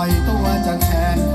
่อยตัวจากแขน